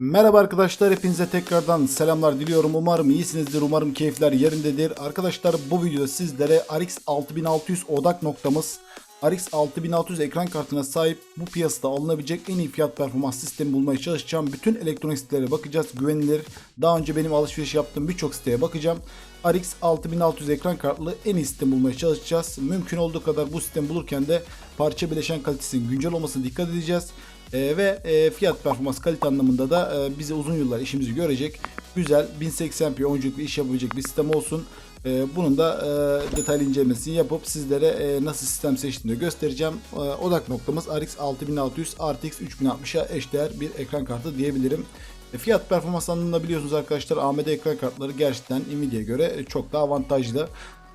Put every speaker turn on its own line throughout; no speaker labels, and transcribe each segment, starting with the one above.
Merhaba arkadaşlar hepinize tekrardan selamlar diliyorum. Umarım iyisinizdir. Umarım keyifler yerindedir. Arkadaşlar bu videoda sizlere RX 6600 odak noktamız RX 6600 ekran kartına sahip bu piyasada alınabilecek en iyi fiyat performans sistemi bulmaya çalışacağım. Bütün elektronik sitelere bakacağız. Güvenilir. Daha önce benim alışveriş yaptığım birçok siteye bakacağım. RX 6600 ekran kartlı en iyi sistemi bulmaya çalışacağız. Mümkün olduğu kadar bu sistemi bulurken de parça bileşen kalitesinin güncel olmasına dikkat edeceğiz. Ee, ve e, fiyat performans kalite anlamında da e, bize uzun yıllar işimizi görecek güzel 1080p oyunculuk bir iş yapabilecek bir sistem olsun. Ee, bunun da e, detaylı incelemesini yapıp sizlere e, nasıl sistem seçtiğini göstereceğim. E, odak noktamız RX 6600 RTX 3060'a eşdeğer bir ekran kartı diyebilirim. E, fiyat performans anlamında biliyorsunuz arkadaşlar AMD ekran kartları gerçekten Nvidia'ya göre çok daha avantajlı.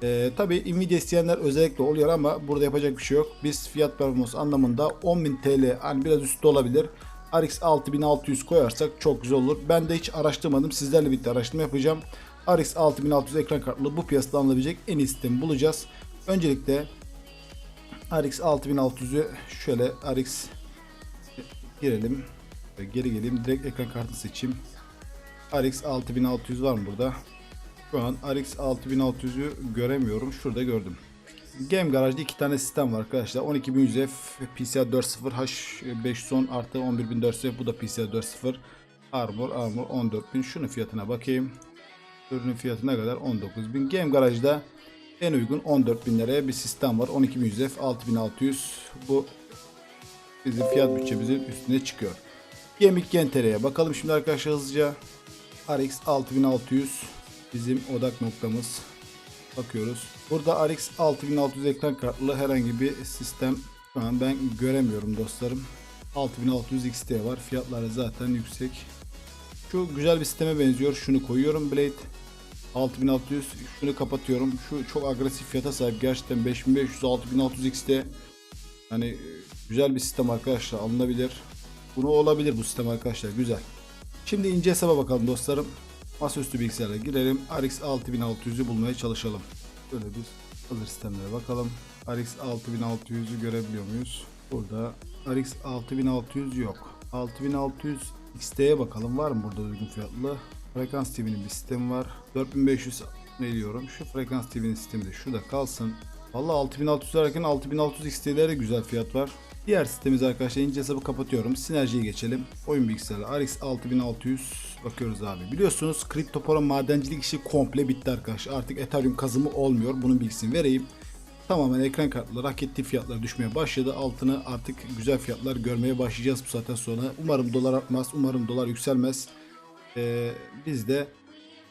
Ee, Tabi Nvidia isteyenler özellikle oluyor ama burada yapacak bir şey yok. Biz fiyat performans anlamında 10.000 TL hani biraz üstte olabilir. RX 6600 koyarsak çok güzel olur. Ben de hiç araştırmadım. Sizlerle birlikte araştırma yapacağım. RX 6600 ekran kartlı bu piyasada alınabilecek en iyi sistemi bulacağız. Öncelikle RX 6600'ü şöyle RX girelim. Geri geleyim. Direkt ekran kartını seçeyim. RX 6600 var mı burada? Şu an RX 6600'ü göremiyorum. Şurada gördüm. Game Garage'da iki tane sistem var arkadaşlar. 12100F PCI 4.0 H510 artı 11400F bu da PCI 4.0 Armor Armor 14000 şunun fiyatına bakayım. Ürünün fiyatı ne kadar? 19000. Game Garage'da en uygun 14000 liraya bir sistem var. 12100F 6600 bu bizim fiyat bütçemizin üstüne çıkıyor. Gemik Gentere'ye bakalım şimdi arkadaşlar hızlıca. RX 6600 bizim odak noktamız. Bakıyoruz. Burada RX 6600 ekran kartlı herhangi bir sistem şu an ben göremiyorum dostlarım. 6600 XT var. Fiyatları zaten yüksek. Şu güzel bir sisteme benziyor. Şunu koyuyorum Blade. 6600 şunu kapatıyorum. Şu çok agresif fiyata sahip. Gerçekten 5500 6600 XT. Yani güzel bir sistem arkadaşlar alınabilir. Bunu olabilir bu sistem arkadaşlar. Güzel. Şimdi ince hesaba bakalım dostlarım. Masaüstü bilgisayara girelim. RX 6600'ü bulmaya çalışalım. Böyle bir hazır sistemlere bakalım. RX 6600'ü görebiliyor muyuz? Burada RX 6600 yok. 6600 XT'ye bakalım. Var mı burada uygun fiyatlı? Frekans TV'nin bir sistemi var. 4500 veriyorum. Şu Frekans TV'nin sistemi de şurada kalsın. Valla 6600 ararken 6600 XT'lere güzel fiyat var. Diğer sistemimiz arkadaşlar ince hesabı kapatıyorum. Sinerjiye geçelim. Oyun bilgisayarı RX 6600 bakıyoruz abi. Biliyorsunuz kripto para madencilik işi komple bitti arkadaşlar. Artık Ethereum kazımı olmuyor. Bunun bilgisini vereyim. Tamamen ekran kartları hak ettiği fiyatlar düşmeye başladı. Altını artık güzel fiyatlar görmeye başlayacağız bu saatten sonra. Umarım dolar artmaz. Umarım dolar yükselmez. Ee, biz de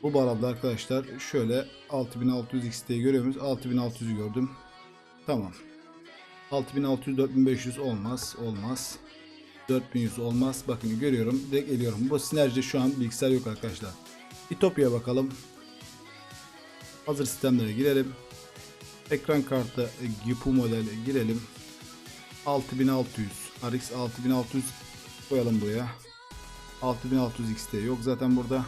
bu bağlamda arkadaşlar şöyle 6600 XT'yi görüyor muyuz? 6600'ü gördüm. Tamam. 6600 4500 olmaz. Olmaz. 4100 olmaz. Bakın görüyorum. Direkt eliyorum. Bu sinerjide şu an bilgisayar yok arkadaşlar. Ütopya'ya bakalım. Hazır sistemlere girelim. Ekran kartı e, GPU modeli girelim. 6600 RX 6600 koyalım buraya. 6600 XT yok zaten burada.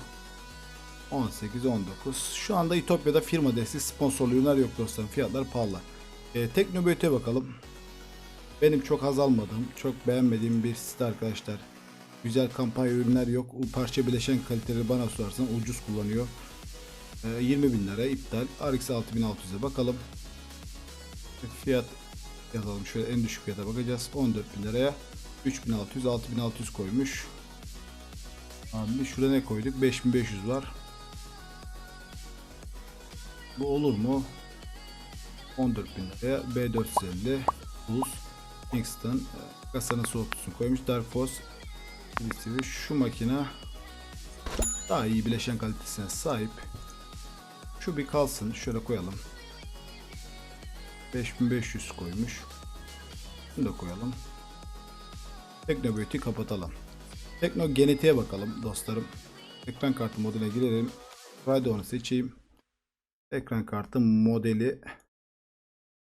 18 19. Şu anda Ütopya'da firma desteği sponsorlu ürünler yok dostlarım. Fiyatlar pahalı. E, Teknobiyot'a bakalım. Benim çok haz almadığım, çok beğenmediğim bir site arkadaşlar. Güzel kampanya ürünler yok. O parça bileşen kaliteleri bana sorarsan ucuz kullanıyor. E, 20 bin lira iptal. RX 6600'e bakalım. Fiyat yazalım. Şöyle en düşük fiyata bakacağız. 14 bin liraya 3600 6600 koymuş. Abi şurada ne koyduk? 5500 var. Bu olur mu? 14 bin liraya B450 Buz Kingston e, kasanın soğutusunu koymuş. Dark Force TV şu makine daha iyi bileşen kalitesine sahip. Şu bir kalsın şöyle koyalım. 5500 koymuş. Bunu da koyalım. Teknobiyot'i kapatalım. Tekno genetiğe bakalım dostlarım. Ekran kartı moduna girelim. Radeon'u seçeyim. Ekran kartı modeli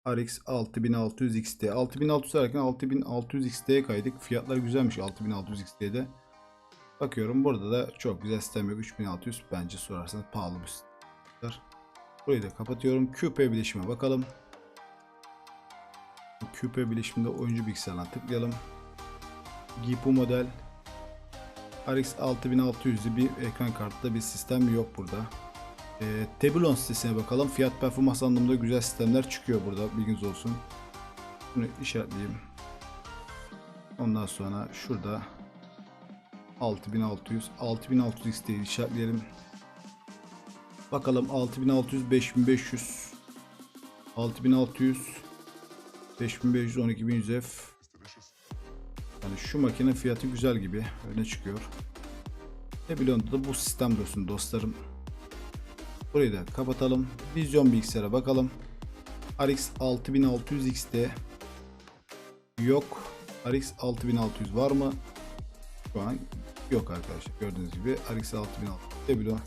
RX 6600 XT. 6600 ararken 6600 XT'ye kaydık. Fiyatlar güzelmiş 6600 XT'de. Bakıyorum burada da çok güzel sistem yok. 3600 bence sorarsanız pahalı bir sistem. Burayı da kapatıyorum. QP bileşime bakalım. QP bileşiminde oyuncu bilgisayarına tıklayalım. GPU model RX 6600'lü bir ekran kartlı bir sistem yok burada. Ee, Tebulon sitesine bakalım. Fiyat performans anlamında güzel sistemler çıkıyor burada. Bilginiz olsun. Bunu işaretleyeyim. Ondan sonra şurada 6600 6600 XT'yi işaretleyelim. Bakalım 6600 5500 6600 5500 12100 F yani şu makine fiyatı güzel gibi öne çıkıyor. Nebulon'da da bu sistem dursun dostlarım. Burayı da kapatalım. Vizyon bilgisayara bakalım. RX 6600 XT yok. RX 6600 var mı? Şu an yok arkadaşlar. Gördüğünüz gibi RX 6600 Nebulon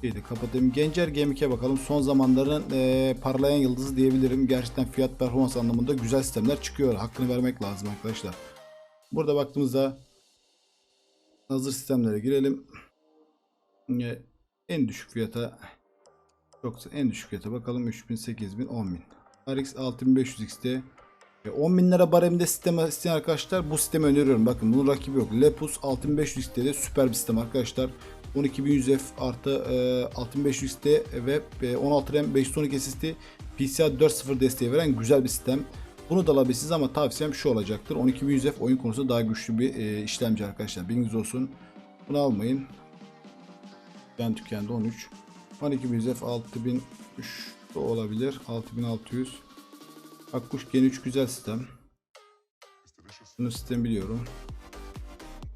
şeyi de kapatayım. Gencer Gemik'e bakalım. Son zamanların eee, parlayan yıldızı diyebilirim. Gerçekten fiyat performans anlamında güzel sistemler çıkıyor. Hakkını vermek lazım arkadaşlar. Burada baktığımızda hazır sistemlere girelim. Ee, En düşük fiyata yoksa en düşük fiyata bakalım 3000, 8000, 10000. RX 6500 XT 10 bin lira baremde sistem isteyen arkadaşlar bu sistemi öneriyorum. Bakın bunun rakibi yok. Lepus 6500 XT'de süper bir sistem arkadaşlar. 12100 F artı e, 6500 XT ve e, 16 RAM 512 SSD PCI 4.0 desteği veren güzel bir sistem. Bunu da alabilirsiniz ama tavsiyem şu olacaktır. 12100 F oyun konusunda daha güçlü bir e, işlemci arkadaşlar. Bilginiz olsun. Bunu almayın. Ben tükendi 13. 12100 F 6003 de olabilir. 6600. Akkuş Gen 3 güzel sistem. Bunu sistem biliyorum.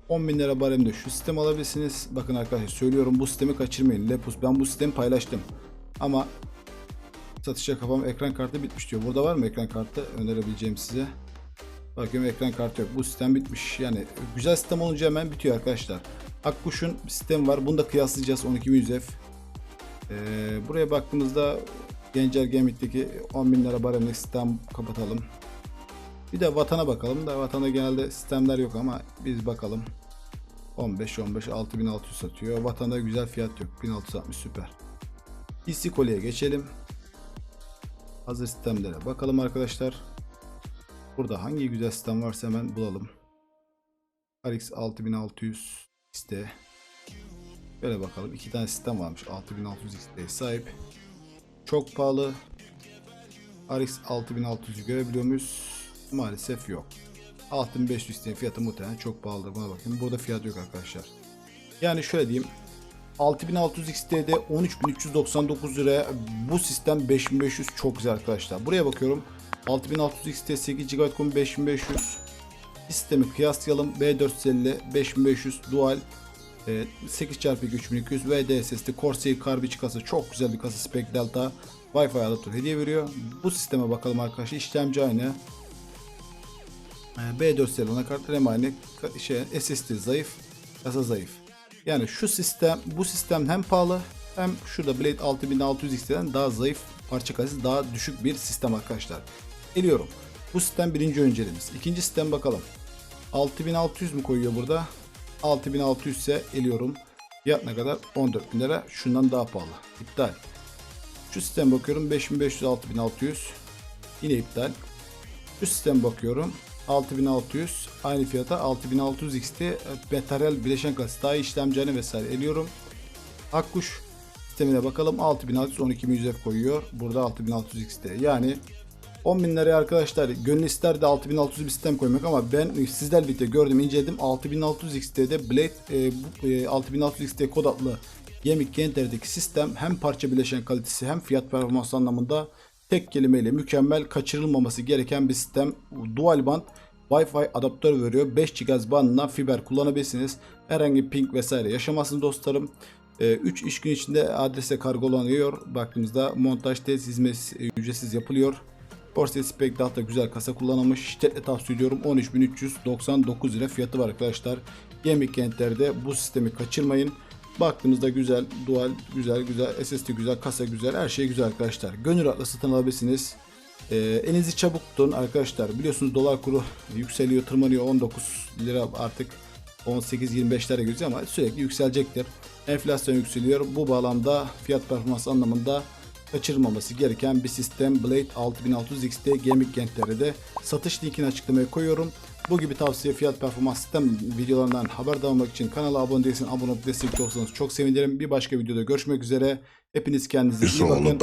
10.000 lira baremde şu sistem alabilirsiniz. Bakın arkadaşlar söylüyorum bu sistemi kaçırmayın. Lepus ben bu sistemi paylaştım. Ama satışa kafam ekran kartı bitmiş diyor. Burada var mı ekran kartı önerebileceğim size? Bakıyorum ekran kartı yok. Bu sistem bitmiş. Yani güzel sistem olunca hemen bitiyor arkadaşlar. Akkuş'un sistemi var. Bunu da kıyaslayacağız 12100 Ee, buraya baktığımızda Gencer Gemik'teki 10.000 lira baremli sistem kapatalım. Bir de vatana bakalım da vatanda genelde sistemler yok ama biz bakalım. 15 15 6600 satıyor. Vatanda güzel fiyat yok. 1660 süper. PC kolye geçelim. Hazır sistemlere bakalım arkadaşlar. Burada hangi güzel sistem varsa hemen bulalım. RX 6600 XT. Böyle bakalım. iki tane sistem varmış. 6600 XT'ye sahip. Çok pahalı. RX 6600'ü görebiliyor muyuz? Maalesef yok. 6500 isteyen fiyatı muhtemelen çok pahalıdır. Buna bakın. Burada fiyat yok arkadaşlar. Yani şöyle diyeyim. 6600 XT'de 13399 liraya bu sistem 5500 çok güzel arkadaşlar. Buraya bakıyorum. 6600 XT 8 GB ROM 5500. Sistemi kıyaslayalım. B450 5500 dual e, 8x2 3200 VD SSD Corsair Carbide kasa çok güzel bir kasa Spec Delta Wi-Fi adaptör hediye veriyor. Bu sisteme bakalım arkadaşlar. İşlemci aynı. E, B450 anakart RAM aynı. Şey, SSD zayıf. Kasa zayıf. Yani şu sistem bu sistem hem pahalı hem şurada Blade 6600 XT'den daha zayıf parça kalitesi daha düşük bir sistem arkadaşlar. Geliyorum. Bu sistem birinci önceliğimiz. İkinci sistem bakalım. 6600 mu koyuyor burada? 6600 ise eliyorum. Fiyat ne kadar? 14.000 lira. Şundan daha pahalı. İptal. Şu sistem bakıyorum 5500 6600. Yine iptal. Şu sistem bakıyorum 6600 aynı fiyata 6600 XT materyal bileşen kası daha iyi işlemci vesaire eliyorum. Akkuş sistemine bakalım 6600 12100 F koyuyor. Burada 6600 XT. Yani 10.000 liraya arkadaşlar gönül isterdi 6600 bir sistem koymak ama ben sizlerle birlikte gördüm inceledim 6600 XT'de Blade e, e, 6600 XT kod adlı Gemik Genter'deki sistem hem parça bileşen kalitesi hem fiyat performans anlamında tek kelimeyle mükemmel kaçırılmaması gereken bir sistem. Dual band Wi-Fi adaptör veriyor. 5 GHz bandına fiber kullanabilirsiniz. Herhangi ping vesaire yaşamazsınız dostlarım. 3 iş gün içinde adrese kargolanıyor. Baktığımızda montaj test hizmeti e, ücretsiz yapılıyor. Corsair Spec Data güzel kasa kullanılmış. Şiddetle tavsiye ediyorum. 13.399 lira fiyatı var arkadaşlar. Gemik kentlerde bu sistemi kaçırmayın. Baktığımızda güzel, dual güzel, güzel, SSD güzel, kasa güzel, her şey güzel arkadaşlar. Gönül rahatla satın alabilirsiniz. Ee, elinizi çabuk tutun arkadaşlar. Biliyorsunuz dolar kuru yükseliyor, tırmanıyor 19 lira artık 18-25'lere gözüyor ama sürekli yükselecektir. Enflasyon yükseliyor. Bu bağlamda fiyat performans anlamında kaçırılmaması gereken bir sistem Blade 6600 XT Gaming Kentlerde de satış linkini açıklamaya koyuyorum. Bu gibi tavsiye fiyat performans sistem videolarından haberdar olmak için kanala abone değilseniz abone olup destekli olsanız çok sevinirim. Bir başka videoda görüşmek üzere. Hepiniz kendinize iyi bakın.